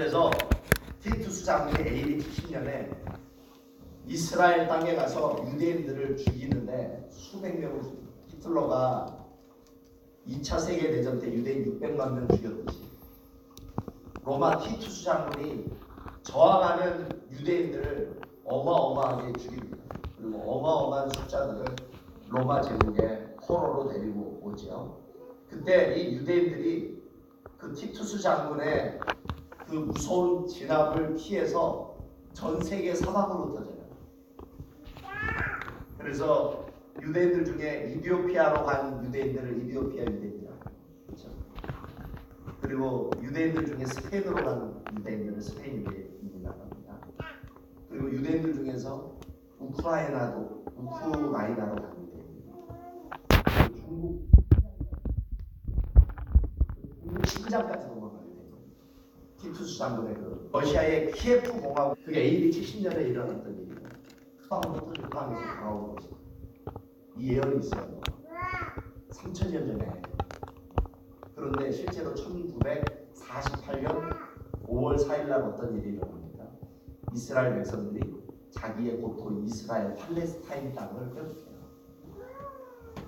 그래서 티투스 장군이 AD 70년에 이스라엘 땅에 가서 유대인들을 죽이는데 수백 명을 죽- 히틀러가 2차 세계 대전 때 유대인 600만 명 죽였듯이 로마 티투스 장군이 저항하는 유대인들을 어마어마하게 죽입니다. 그리고 어마어마한 숫자들을 로마 제국의 포로로 데리고 오죠. 그때 이 유대인들이 그 티투스 장군의 그 무서운 진압을 피해서 전 세계 사방으로 터져요. 그래서 유대인들 중에 이디오피아로 간 유대인들을 이디오피아 유대인이라고 그렇죠. 그리고 유대인들 중에 스페인으로 간 유대인들을 스페인 유대인이라고 합니다. 그리고 유대인들 중에서 우크라이나도 우크라이나로 간 유대인입니다. 중국 넘어가게 돼요. 티투스 장군의 그 러시아의 키예프 공화국 그게 AD 70년에 일어났던 일이에요. 크방부터 북방에서 돌아오는 것이 이 예언이 있어요. 3천년 전에 그런데 실제로 1948년 5월 4일 날 어떤 일이 일어납니다. 이스라엘 백성들이 자기의 고토 이스라엘 팔레스타인 땅을 빼앗겨요.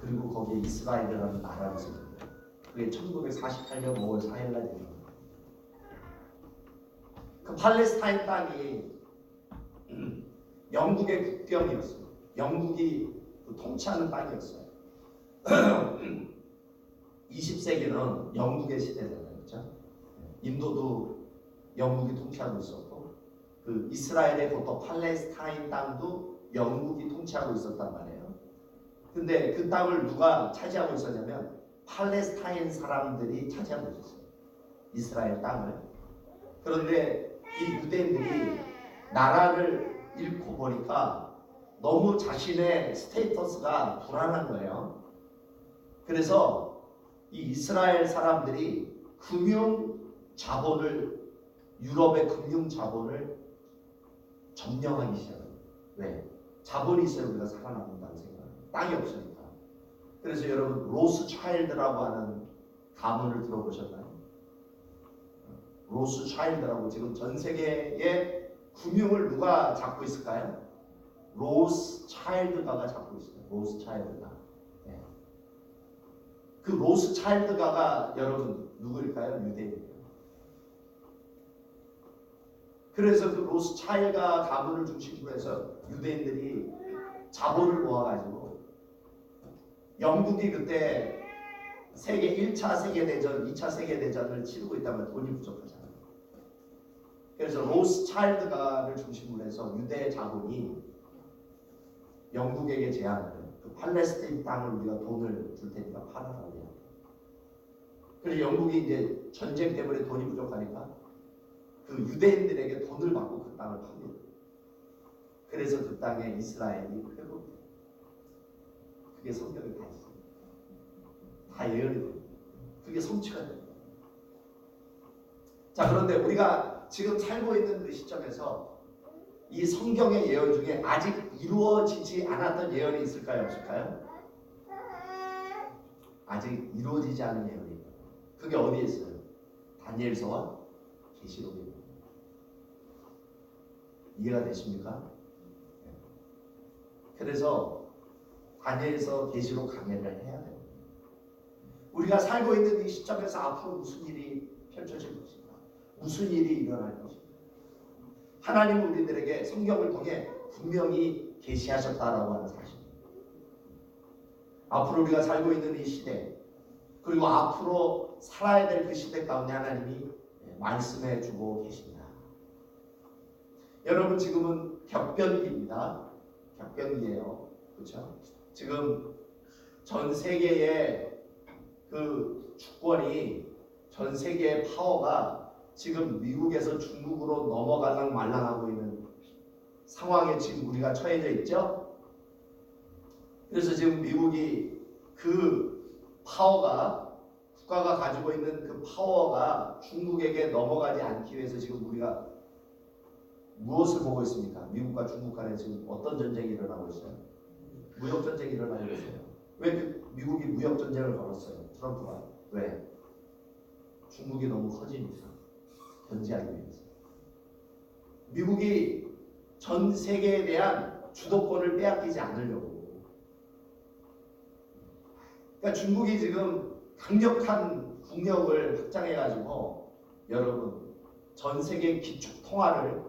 그리고 거기에 이스라엘이라는 나라를 세워요. 그게 1948년 5월 4일 날 일어납니다. 그 팔레스타인 땅이 음, 영국의 국경이었어요. 영국이 그 통치하는 땅이었어요. 20세기는 영국의 시대잖아요. 그렇죠? 인도도 영국이 통치하고 있었고 그 이스라엘의 고토 팔레스타인 땅도 영국이 통치하고 있었단 말이에요. 근데 그 땅을 누가 차지하고 있었냐면 팔레스타인 사람들이 차지하고 있었어요. 이스라엘 땅을. 그런데 이 유대인들이 나라를 잃고 보니까 너무 자신의 스테이터스가 불안한 거예요. 그래서 이 이스라엘 사람들이 금융 자본을 유럽의 금융 자본을 점령하기 시작해요. 왜? 자본이 있어야 우리가 살아남는다는 생각. 땅이 없으니까. 그래서 여러분 로스 차일드라고 하는 가문을 들어보셨나요? 로스 차일드라고 지금 전 세계의 금융을 누가 잡고 있을까요? 로스 차일드가가 잡고 있어요. 로스 차일드가. 예. 그 로스 차일드가가 여러분 누구일까요? 유대인이에요. 그래서 그 로스 차일가 가문을 중심으로 해서 유대인들이 자본을 모아가지고 영국이 그때 세계 1차 세계대전, 2차 세계대전을 치르고 있다면 돈이 부족하잖아요. 그래서 로스 차일드가를 중심으로 해서 유대 자본이 영국에게 해요. 그 팔레스타인 땅을 우리가 돈을 줄 테니까 팔아라고 해요. 그래서 영국이 이제 전쟁 때문에 돈이 부족하니까 그 유대인들에게 돈을 받고 그 땅을 팝니다. 그래서 그 땅에 이스라엘이 회복돼요. 그게 성경에 다 있어요. 다 예언이 돼요. 그게 성취가 돼요. 자 그런데 우리가 지금 살고 있는 그 시점에서 이 성경의 예언 중에 아직 이루어지지 않았던 예언이 있을까요? 없을까요? 아직 이루어지지 않은 예언이. 그게 어디에 있어요? 다니엘서와 거예요. 이해가 되십니까? 네. 그래서 다니엘서 계시록 강해를 해야 돼요. 우리가 살고 있는 이 시점에서 앞으로 무슨 일이 펼쳐질 것인가? 무슨 일이 일어날 것인가? 하나님은 우리들에게 성경을 통해 분명히 계시하셨다라고 하는 사실. 앞으로 우리가 살고 있는 이 시대, 그리고 앞으로 살아야 될 그 시대 가운데 하나님이 말씀해 주고 계십니다. 여러분 지금은 격변기입니다. 격변기예요. 그렇죠? 지금 전 세계의 그 주권이 전 세계의 파워가 지금 미국에서 중국으로 넘어갈랑 말랑하고 있는 상황에 지금 우리가 처해져 있죠. 그래서 지금 미국이 그 파워가 국가가 가지고 있는 그 파워가 중국에게 넘어가지 않기 위해서 지금 우리가 무엇을 보고 있습니까? 미국과 중국 간에 지금 어떤 전쟁이 일어나고 있어요? 무역 전쟁이 일어나고 있어요. 왜그 미국이 무역 전쟁을 걸었어요? 트럼프가 왜? 중국이 너무 커지니까 견제하기 위해서. 미국이 전 세계에 대한 주도권을 빼앗기지 않으려고. 그러니까 중국이 지금 강력한 국력을 확장해가지고 여러분 전 세계 기축 통화를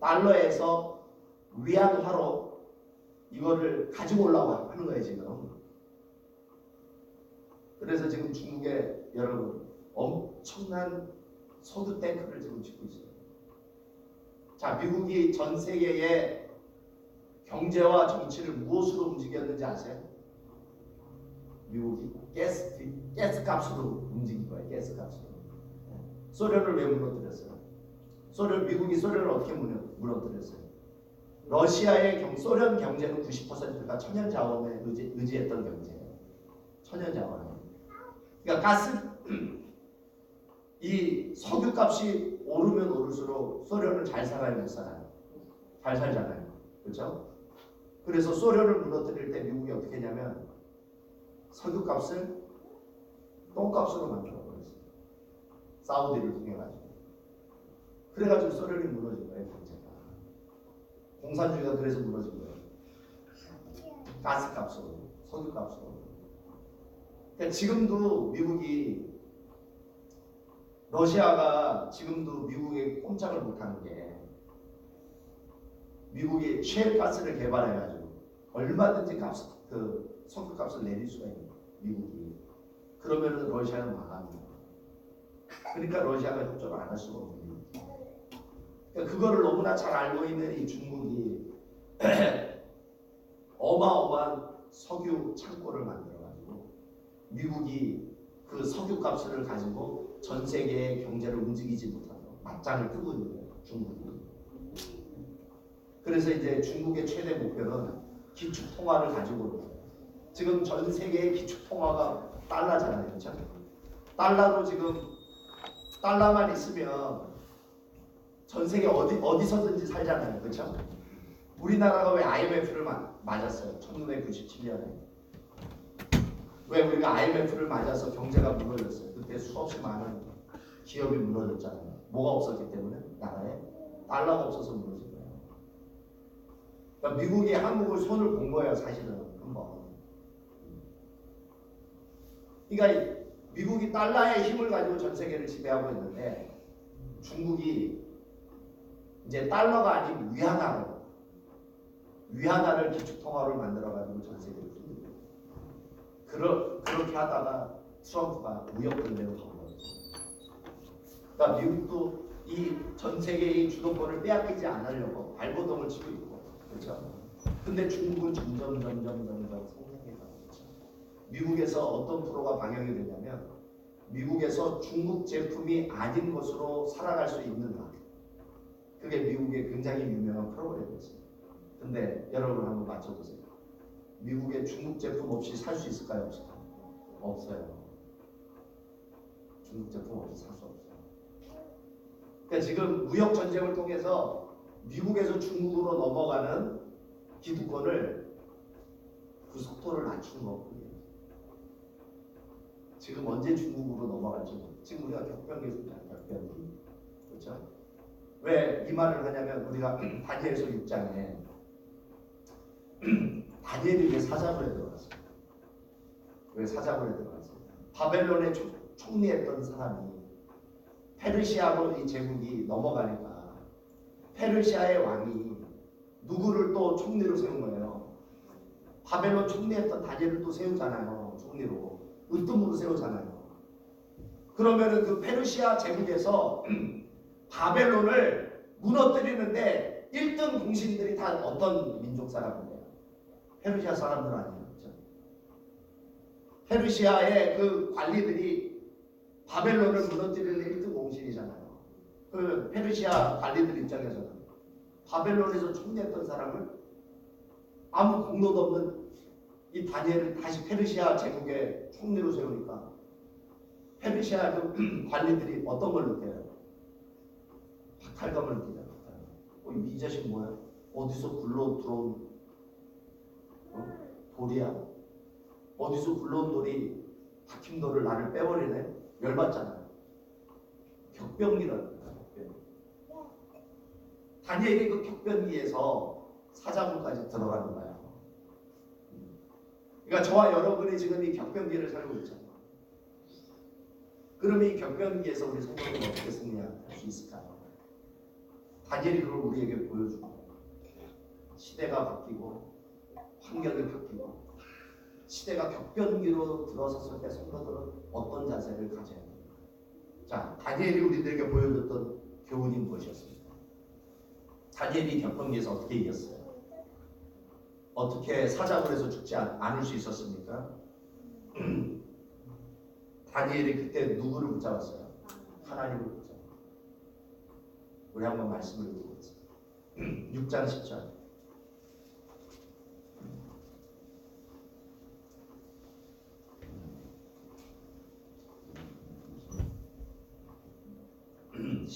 달러에서 위안화로 이거를 가지고 올라고 하는 거예요 지금. 그래서 지금 중국에 여러분 엄청난 소드 탱크를 지금 짓고 있어요. 자, 미국이 전 세계의 경제와 정치를 무엇으로 움직였는지 아세요? 미국이 가스 가스 값으로 움직인 거예요. 가스 값으로. 소련을 왜 무너뜨렸어요? 소련 미국이 소련을 어떻게 무너, 무너뜨렸어요? 러시아의 경, 소련 경제는 90%가 천연 자원에 의지, 의지했던 경제예요. 천연 자원에. 그러니까 가스 이 석유 값이 오르면 오를수록 소련은 잘 살아요, 못 살아요? 잘 살잖아요. 그렇죠? 그래서 소련을 무너뜨릴 때 미국이 어떻게 했냐면 석유 값을 똥값으로 만들어 버렸어요. 사우디를 통해 가지고. 그래가지고 소련이 무너진 거예요, 경제가. 공산주의가 그래서 무너진 거예요. 가스 값으로, 석유 값으로. 그러니까 지금도 미국이 러시아가 지금도 미국에 꼼짝을 못하는 게 미국이 셰일 가스를 개발해가지고 얼마든지 값, 그 석유 값을 내릴 수가 있는 거예요. 미국이 그러면은 러시아는 망합니다. 그러니까 러시아가 협조를 안 할 수가 없는 거예요. 그러니까 그거를 너무나 잘 알고 있는 이 중국이 어마어마한 석유 창고를 만들어가지고 미국이 그 석유 값을 가지고 전 세계의 경제를 움직이지 못하도록 맞짱을 뜨고 있는 거예요. 중국이. 그래서 이제 중국의 최대 목표는 기축 통화를 가지고. 지금 전 세계의 기축 통화가 달러잖아요. 그렇죠? 달러로 지금 달러만 있으면 전 세계 어디 어디서든지 살잖아요. 그렇죠? 우리나라가 왜 IMF를 맞았어요? 1997년에. 왜 우리가 IMF를 맞아서 경제가 무너졌어요? 그때 수없이 많은 기업이 무너졌잖아요. 뭐가 없었기 때문에 나라에 달러가 없어서 무너진 거예요. 그러니까 미국이 한국을 손을 본 거예요, 사실은 한번. 그러니까 미국이 달러의 힘을 가지고 전 세계를 지배하고 있는데 중국이 이제 달러가 아닌 위안화로 위안화를 기축통화로 만들어 가지고 전 세계를. 그러, 그렇게 하다가 트럼프가 무역 분쟁을 거거든요. 그러니까 미국도 이 전 세계의 주도권을 빼앗기지 않으려고 발버둥을 치고 있고 그렇죠. 근데 중국은 점점 점점 점점 성장해 가고 있죠. 미국에서 어떤 프로가 방영이 되냐면 미국에서 중국 제품이 아닌 것으로 살아갈 수 있는가 그게 미국의 굉장히 유명한 프로그램이었어요. 근데 여러분 한번 맞춰보세요. 미국의 중국 제품 없이 살 수 있을까요? 없을까요? 없어요. 중국 제품 없이 살수 없어요. 그러니까 지금 무역 전쟁을 통해서 미국에서 중국으로 넘어가는 기득권을 그 속도를 낮춘 거고요. 지금 언제 중국으로 넘어갈지 지금 우리가 격변기 중이잖아요. 격변기. 그렇죠? 왜 이 말을 하냐면 우리가 다니엘서 6장에 다니엘이 왜 사자굴에 들어갔어요? 왜 사자굴에 들어갔어요? 바벨론에 총- 총리했던 사람이 페르시아로 이 제국이 넘어가니까 페르시아의 왕이 누구를 또 총리로 세운 거예요. 바벨론 총리했던 다니엘을 또 세우잖아요. 총리로. 으뜸으로 세우잖아요. 그러면은 그 페르시아 제국에서 바벨론을 무너뜨리는데 1등 공신들이 다 어떤 민족 사람인데요? 페르시아 사람들 아니에요. 페르시아의 그 관리들이 바벨론을 무너뜨리는 1등 공신이잖아요. 그 페르시아 관리들 입장에서는 바벨론에서 총리했던 사람을 아무 공로도 없는 이 다니엘을 다시 페르시아 제국의 총리로 세우니까 페르시아 그 관리들이 어떤 걸 느껴요? 박탈감을 느끼잖아요. 어, 이 자식 뭐야? 어디서 굴러 들어온 어? 돌이야? 어디서 굴러온 돌이 박힌 돌을 나를 빼버리네? 열받잖아요. 격병이라는 거야. 다니엘이 그 격변기에서 사자굴까지 들어가는 거야. 그러니까 저와 여러분이 지금 이 격변기를 살고 있잖아요. 그러면 이 격변기에서 우리 성도는 어떻게 승리할 수 있을까요? 다니엘이 그걸 우리에게 보여주고 시대가 바뀌고 환경이 바뀌고 시대가 격변기로 들어섰을 때 성도들은 어떤 자세를 가져야 됩니까? 자, 다니엘이 우리들에게 보여줬던 교훈이 무엇이었습니까? 다니엘이 격변기에서 어떻게 이겼어요? 어떻게 사자굴 에서 죽지 않, 않을 수 있었습니까? 다니엘이 그때 누구를 붙잡았어요? 하나님을 붙잡았어요. 우리 한번 말씀을 읽어보겠습니다. 6장 10절.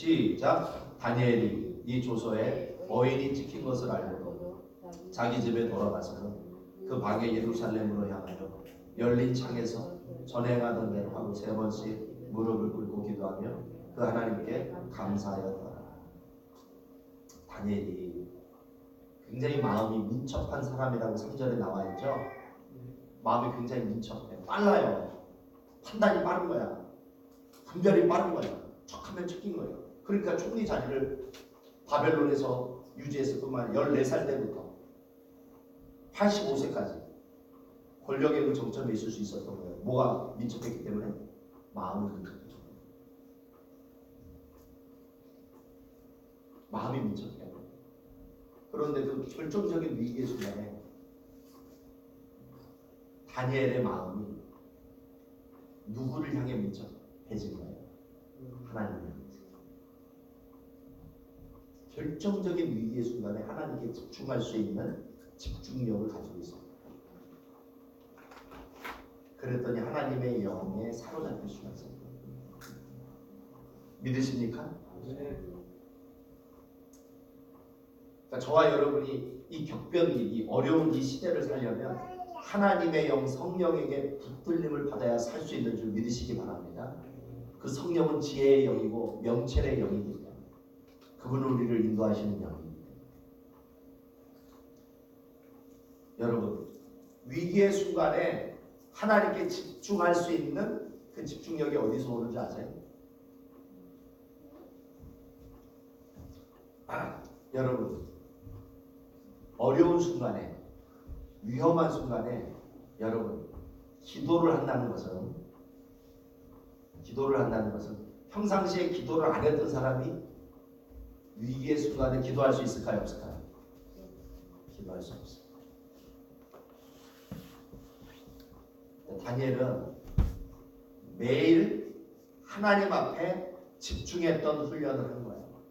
시작. 다니엘이 이 조서에 어인이 찍힌 것을 알고 자기 집에 돌아가서는 그 방에 예루살렘으로 향하여 열린 창에서 전행하던 대로 하고 세 번씩 무릎을 꿇고 기도하며 그 하나님께 감사하였더라. 다니엘이 굉장히 마음이 민첩한 사람이라고 상절에 나와 있죠. 마음이 굉장히 민첩해. 빨라요. 판단이 빠른 거야. 분별이 빠른 거야. 척하면 척인 거예요. 그러니까 총리 자리를 바벨론에서 유지했었구만 14살 때부터 85세까지 권력의 그 정점에 있을 수 있었던 거예요. 뭐가 민첩했기 때문에 마음이 민첩했죠. 마음이 민첩해요. 그런데 그 결정적인 위기의 순간에 다니엘의 마음이 누구를 향해 민첩해진 거예요? 하나님을. 결정적인 위기의 순간에 하나님께 집중할 수 있는 집중력을 가지고 있어요. 그랬더니 하나님의 영에 사로잡힐 수가 있어요. 믿으십니까? 그러니까 저와 여러분이 이 격변기, 이 어려운 이 시대를 살려면 하나님의 영 성령에게 붙들림을 받아야 살 수 있는 줄 믿으시기 바랍니다. 그 성령은 지혜의 영이고 명철의 영이기 그분은 우리를 인도하시는 영입니다. 여러분 위기의 순간에 하나님께 집중할 수 있는 그 집중력이 어디서 오는지 아세요? 아, 여러분 어려운 순간에 위험한 순간에 여러분 기도를 한다는 것은 기도를 한다는 것은 평상시에 기도를 안 했던 사람이 위기의 순간에 기도할 수 있을까요 없을까요? 기도할 수 없어요. 다니엘은 매일 하나님 앞에 집중했던 훈련을 한 거예요.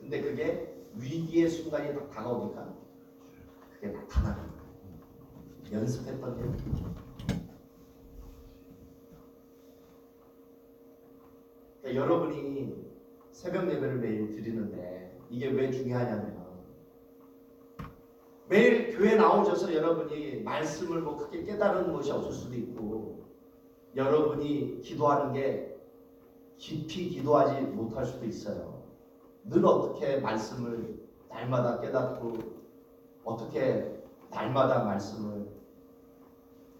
근데 그게 위기의 순간이 딱 다가오니까 그게 나타나는 거예요. 연습했던 게 그러니까 여러분이 새벽 예배를 매일 드리는데 이게 왜 중요하냐면 매일 교회 나오셔서 여러분이 말씀을 뭐 크게 깨달은 것이 없을 수도 있고 여러분이 기도하는 게 깊이 기도하지 못할 수도 있어요. 늘 어떻게 말씀을 날마다 깨닫고 어떻게 날마다 말씀을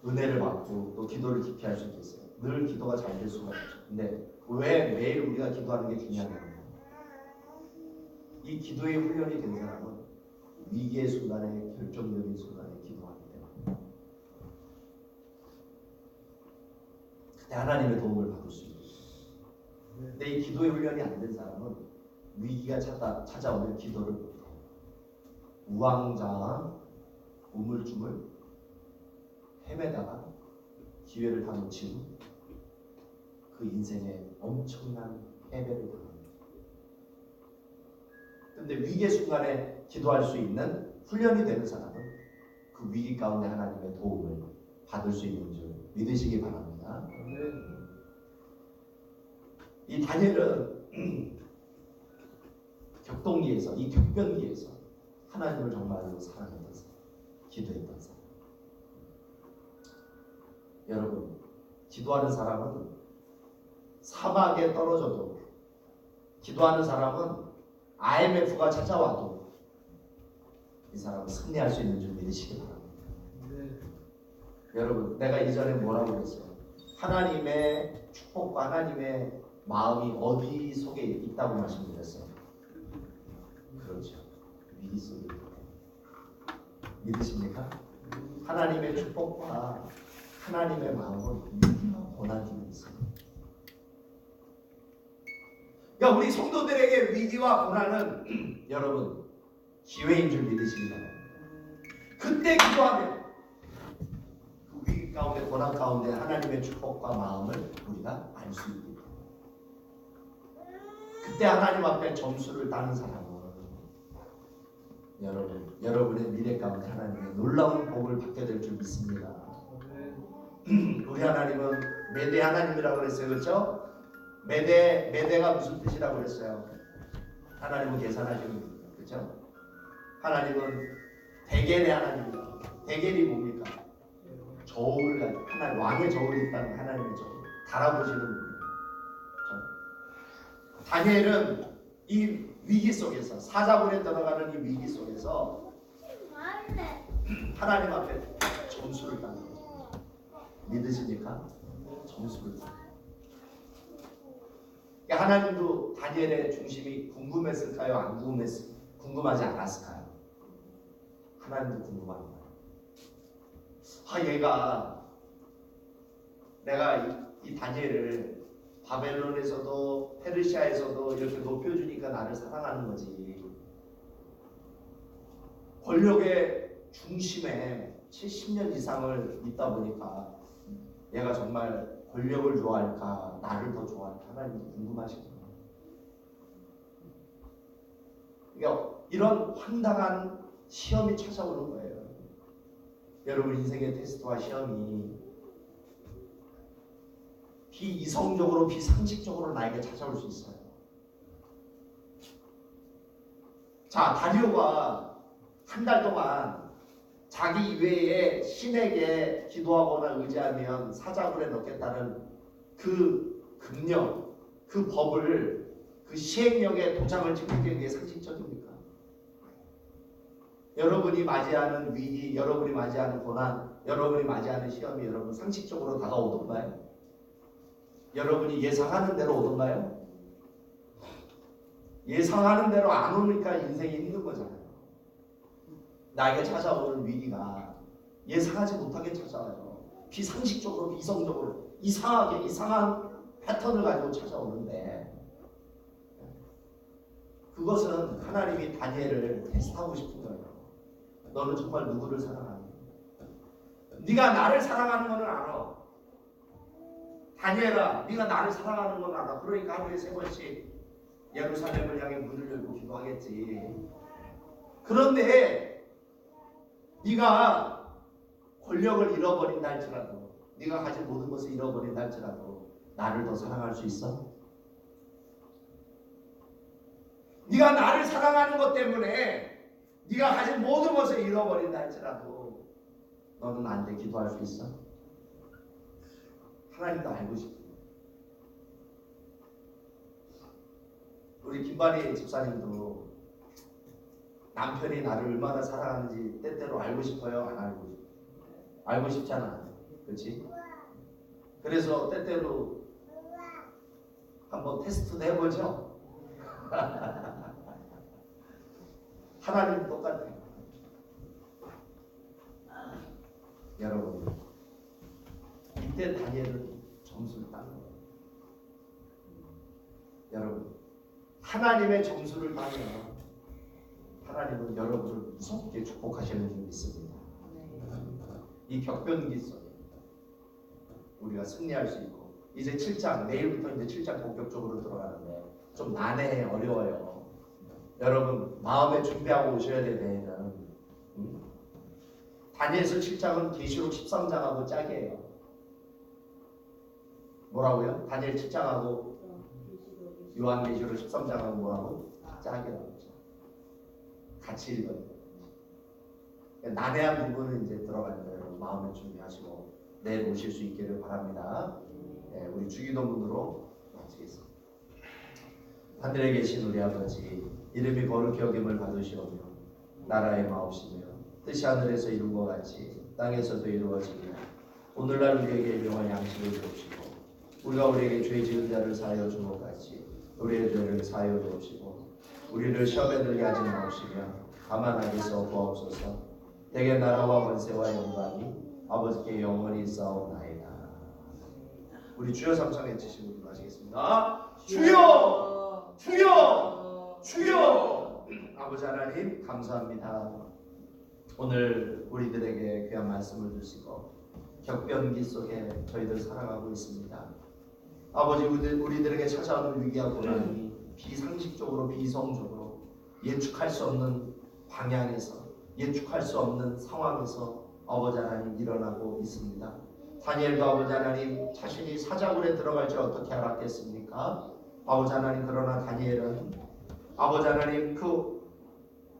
은혜를 받고 또 기도를 깊이 할 수 있겠어요. 늘 기도가 잘 될 수가 없죠. 근데 왜 매일 우리가 기도하는 게 중요하냐면 이 기도의 훈련이 된 사람은 위기의 순간에 결정적인 순간에 때문에 그때 하나님의 도움을 받을 수 있어요. 근데 이 기도의 훈련이 안 된 사람은 위기가 찾아, 찾아오면 기도를. 우왕좌왕, 우물쭈물, 헤매다가 기회를 다 놓치고 그 인생에 엄청난 패배를 당합니다. 근데 위기의 순간에 기도할 수 있는 훈련이 되는 사람은 그 위기 가운데 하나님의 도움을 받을 수 있는 줄 믿으시기 바랍니다. 이 다니엘은 격동기에서 이 격변기에서 하나님을 정말로 사랑했던 사람, 기도했던 사람. 여러분, 기도하는 사람은 사막에 떨어져도 기도하는 사람은 IMF가 찾아와도 이 사람은 승리할 수 있는 줄 믿으시기 바랍니다. 여러분, 내가 이전에 뭐라고 그랬어요? 하나님의 축복과 하나님의 마음이 어디 속에 있다고 말씀드렸어요. 그렇죠. 위기 속에. 믿으십니까? 하나님의 축복과 하나님의 마음은 위기와 고난 중에 있어요. 그러니까 우리 성도들에게 위기와 고난은 여러분 기회인 줄 믿으시기 바랍니다. 그때 기도하면 그 위기 가운데 고난 가운데 하나님의 축복과 마음을 우리가 알 수 있습니다. 그때 하나님 앞에 점수를 따는 사람은 여러분 여러분의 미래 가운데 하나님의 놀라운 복을 받게 될 줄 믿습니다. 우리 하나님은 메대 하나님이라고 그랬어요, 그렇죠? 메대 메대가 무슨 뜻이라고 그랬어요? 하나님은 계산하시는 그렇죠? 하나님은 대결의 하나님입니다. 대결이 뭡니까? 저울을 가지고 하나님 왕의 저울이 있다는 하나님의 저울 달아보시는 분이에요. 그렇죠? 다니엘은 이 위기 속에서 사자굴에 들어가는 이 위기 속에서 하나님 앞에 점수를 따는 거죠. 믿으십니까? 점수를 따는 하나님도 다니엘의 중심이 궁금했을까요? 안 궁금했을 궁금하지 않았을까요? 하나님도 궁금합니다. 아 얘가 내가 이, 이 다니엘을 바벨론에서도 페르시아에서도 이렇게 높여주니까 나를 사랑하는 거지. 권력의 중심에 70년 이상을 있다 보니까 얘가 정말 권력을 좋아할까 나를 더 좋아할까 하나님도 궁금하시거든요. 그러니까 이런 황당한 시험이 찾아오는 거예요. 여러분 인생의 테스트와 시험이 비이성적으로 비상식적으로 나에게 찾아올 수 있어요. 자 다리오가 한 달 동안 자기 이외에 신에게 기도하거나 의지하면 사자굴에 넣겠다는 그 금령, 그 법을 그 시행령에 도장을 찍는 게 상식적입니까? 여러분이 맞이하는 위기, 여러분이 맞이하는 고난, 여러분이 맞이하는 시험이 여러분 상식적으로 다가오던가요? 여러분이 예상하는 대로 오던가요? 예상하는 대로 안 오니까 인생이 힘든 거잖아요. 나에게 찾아오는 위기가 예상하지 못하게 찾아와요. 비상식적으로, 비성적으로, 이상하게, 이상한 패턴을 가지고 찾아오는데 그것은 하나님이 다니엘을 테스트하고 싶은 거예요. 너는 정말 누구를 사랑하니? 네가 나를 사랑하는 거는 알아. 다니엘아, 네가 나를 사랑하는 건 알아. 그러니까 하루에 세 번씩 예루살렘을 향해 문을 열고 기도하겠지. 그런데 네가 권력을 잃어버린다 할지라도, 네가 가진 모든 것을 잃어버린다 할지라도 나를 더 사랑할 수 있어? 네가 나를 사랑하는 것 때문에 네가 가진 모든 것을 잃어버린다 할지라도 너는 나한테 기도할 수 있어? 하나님도 알고 싶어. 우리 김반희 집사님도 남편이 나를 얼마나 사랑하는지 때때로 알고 싶어요? 안 알고? 알고 싶잖아. 그렇지? 그래서 때때로 한번 테스트도 해보죠. 하나님 똑같아요. 여러분, 이때 다니엘은 점수를 딴 거예요. 여러분, 하나님의 점수를 따면 하나님은 여러분을 무섭게 축복하시는 줄 믿습니다. 이 격변기 속에 우리가 승리할 수 있고 이제 7장 내일부터 이제 7장 본격적으로 들어가는데 좀 난해 어려워요. 여러분 마음에 준비하고 오셔야 돼 내일은. 음? 다니엘서 7장은 계시록 13장하고 짝이에요. 뭐라고요? 다니엘 7장하고 요한계시록 13장하고 뭐하고 짝이라고. 같이 읽어요. 난해한 부분은 이제 들어가는데 여러분 마음을 준비하시고 내일 오실 수 있기를 바랍니다. 네, 우리 주기도문으로 마치겠습니다. 하늘에 계신 우리 아버지 이름이 거룩히 여김을 받으시오며 나라의 마옵시며 뜻이 하늘에서 이룬 것 같이 땅에서도 이루어지며 오늘날 우리에게 일용할 양식을 주옵시고 우리가 우리에게 죄 지은 자를 사하여 준것 같이 우리의 죄를 사하여 주옵시고 우리를 시험에 들게 하지 마옵시며 다만 악에서 구하옵소서 대개 나라와 권세와 영광이 아버지께 영원히 싸우나이다 우리 주여 삼창 외치시고 기도하시겠습니다 주여! 주여! 주여! 아버지 하나님 감사합니다. 오늘 우리들에게 귀한 말씀을 주시고 격변기 속에 저희들 살아가고 있습니다. 아버지 우리들, 우리들에게 찾아오는 위기와 고난이 비상식적으로 비성적으로 예측할 수 없는 방향에서 예측할 수 없는 상황에서 아버지 하나님 일어나고 있습니다. 다니엘도 아버지 하나님 자신이 사자굴에 들어갈 줄 어떻게 알았겠습니까? 아버지 하나님 그러나 다니엘은 아버지 하나님 그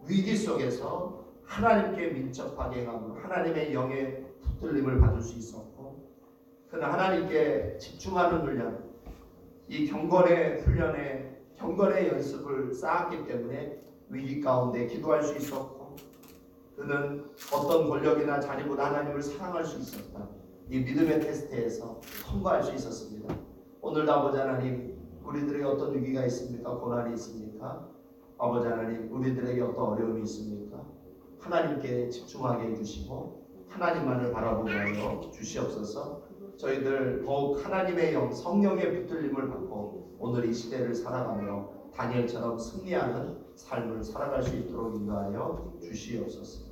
위기 속에서 하나님께 민첩하게 가고 하나님의 영의 붙들림을 받을 수 있었고 그는 하나님께 집중하는 훈련 이 경건의 훈련에 경건의 연습을 쌓았기 때문에 위기 가운데 기도할 수 있었고 그는 어떤 권력이나 자리보다 하나님을 사랑할 수 있었다. 이 믿음의 테스트에서 통과할 수 있었습니다. 오늘도 아버지 하나님 우리들에게 어떤 위기가 있습니까? 고난이 있습니까? 아버지 하나님 우리들에게 어떤 어려움이 있습니까? 하나님께 집중하게 해주시고 하나님만을 바라보게 하여 주시옵소서 저희들 더욱 하나님의 영 성령의 붙들림을 받고 오늘 이 시대를 살아가며 다니엘처럼 승리하는 삶을 살아갈 수 있도록 인도하여 주시옵소서